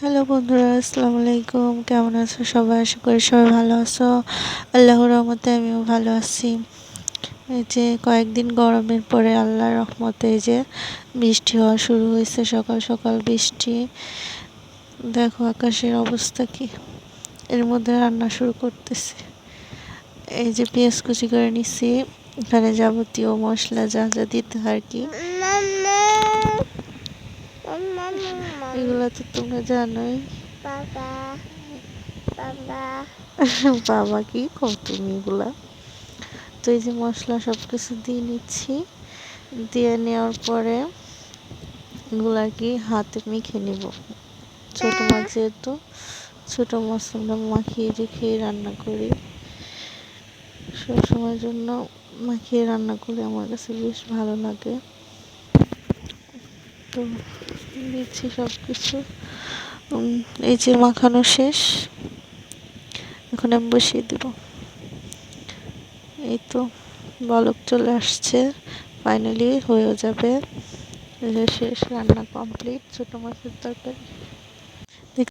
Hello বন্ধুরা, আসসালামু আলাইকুম। কেমন আছো সবাই? আশা করি সবাই ভালো আছো। আল্লাহর রহমতে আমিও ভালো আছি। এই যে কয়েকদিন গরমের পরে আল্লাহর রহমতে এই যে বৃষ্টি হওয়া শুরু হয়েছে, সকাল সকাল বৃষ্টি। দেখো আকাশের অবস্থা কি। এর মধ্যে রান্না শুরু করতেছি। এই যে পেঁয়াজ কুচি করে নিছি। এখানে যাবতীয় মশলা যা যা দিতে আর কি। এগুলো তো তোমরা জানোই। বাবা কি? কও তুমি এগুলা। তো এই যে মশলা সব কিছু দিয়ে নিচ্ছি। দিয়ে নেওয়ার পরে এগুলো আর কি হাতে মেখে নিব। ছোটো মাছ যেহেতু ছোটো মাছ আমরা মাখিয়ে রেখে রান্না করি। সবসময়ের জন্য মাখিয়ে রান্না করে আমার কাছে বেশ ভালো লাগে। তো দিচ্ছি সব কিছু এই যে মাখানো শেষ। এখন আমি বসিয়ে দেব। এই তো বলক চলে আসছে। ফাইনালি হয়েও যাবে। শেষ রান্না কমপ্লিট ছোটো মাছের তরকারি।